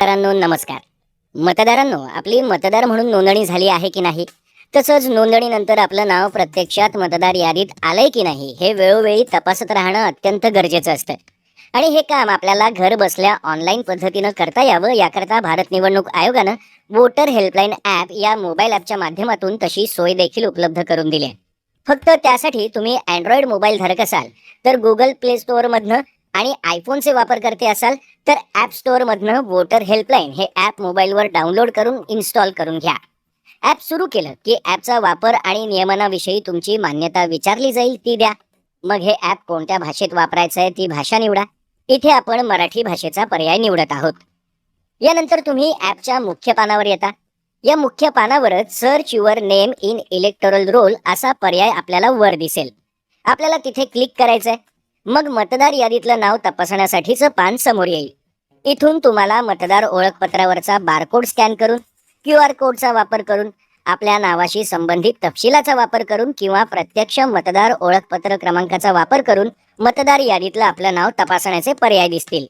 मतदारांनो नमस्कार. मतदारांनो आपली मतदार म्हणून नोंदणी झाली आहे की नाही? तसंच नोंदणीनंतर आपलं नाव प्रत्यक्षात मतदार यादीत आलंय की नाही हे वेळोवेळी तपासत राहणं अत्यंत गरजेचं असतं. आणि हे काम आपल्याला घर बसल्या ऑनलाईन पद्धतीनं करता यावं याकरता भारत निवडणूक आयोगानं वोटर हेल्पलाईन ॲप या मोबाईल ॲपच्या माध्यमातून तशी सोय देखील उपलब्ध करून दिली आहे. फक्त त्यासाठी तुम्ही अँड्रॉइड मोबाईल धारक असाल तर गुगल प्ले स्टोअरमधनं आणि आयफोनचे वापरकर्ते असाल तर ॲप स्टोअरमधनं वोटर हेल्पलाईन हे ॲप मोबाईलवर डाउनलोड करून इन्स्टॉल करून घ्या. ॲप सुरू केलं की ॲपचा वापर आणि नियमनाविषयी तुमची मान्यता विचारली जाईल ती द्या. मग हे ॲप कोणत्या भाषेत वापरायचं आहे ती भाषा निवडा. इथे आपण मराठी भाषेचा पर्याय निवडत आहोत. यानंतर तुम्ही ॲपच्या मुख्य पानावर येता. या मुख्य पानावरच search your name in electoral roll असा पर्याय आपल्याला वर दिसेल. आपल्याला तिथे क्लिक करायचंय. मग मतदार यादीतलं नाव तपासण्यासाठीचं पान समोर येईल. इथून तुम्हाला मतदार ओळखपत्रावरचा बारकोड स्कॅन करून क्यू आर कोडचा वापर करून आपल्या नावाशी संबंधित तपशिलाचा वापर करून किंवा प्रत्यक्ष मतदार ओळखपत्र क्रमांकाचा वापर करून मतदार यादीतलं आपलं नाव तपासण्याचे पर्याय दिसतील.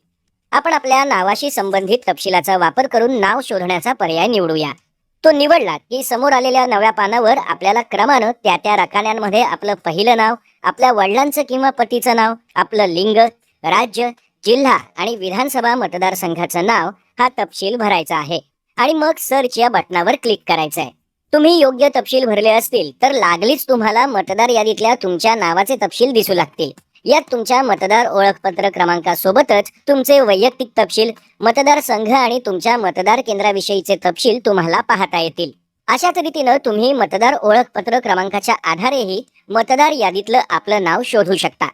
आपण आपल्या नावाशी संबंधित तपशिलाचा वापर करून नाव शोधण्याचा पर्याय निवडूया. तो निवडला की समोर आलेल्या नव्या पानावर आपल्याला क्रमानं त्या त्या रकान्यांमध्ये आपलं पहिलं नाव आपल्या वडिलांचं किंवा पतीचं नाव आपलं लिंग राज्य जिल्हा आणि विधानसभा मतदारसंघाचं नाव हा तपशील भरायचा आहे. आणि मग सर्च या बटनावर क्लिक करायचं आहे तुम्ही योग्य तपशील भरले असतील तर लागलीच तुम्हाला मतदार यादीतल्या तुमच्या नावाचे तपशील दिसू लागतील. यात तुमच्या मतदार ओळखपत्र क्रमांकासोबतच तुमचे वैयक्तिक तपशील मतदारसंघ आणि तुमच्या मतदार केंद्राविषयीचे तपशील तुम्हाला पाहता येतील. अशाच रीतीनं तुम्ही मतदार ओळखपत्र क्रमांकाच्या आधारेही मतदार यादीतलं आपलं नाव शोधू शकता.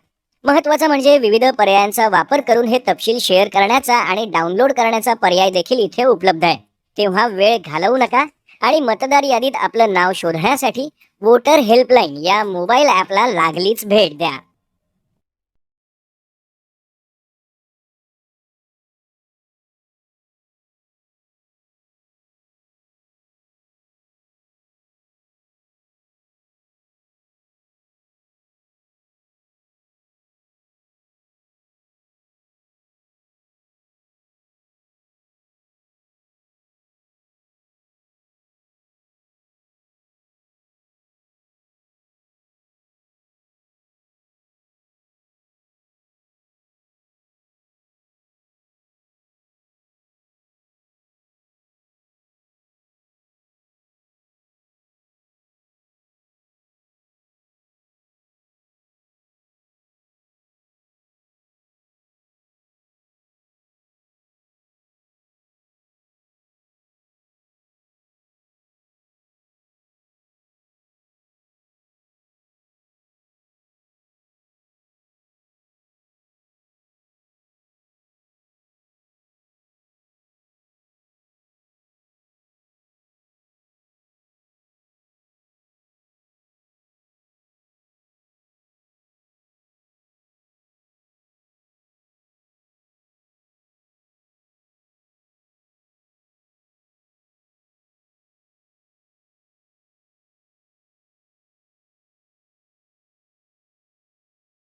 महत्वाचं म्हणजे विविध पर्यायांचा वापर करून हे तपशील शेअर करण्याचा आणि डाउनलोड करण्याचा पर्याय देखील इथे उपलब्ध आहे. तेव्हा वेळ घालवू नका आणि मतदार यादीत आपलं नाव शोधण्यासाठी वोटर हेल्पलाईन या मोबाईल ॲपला लागलीच भेट द्या.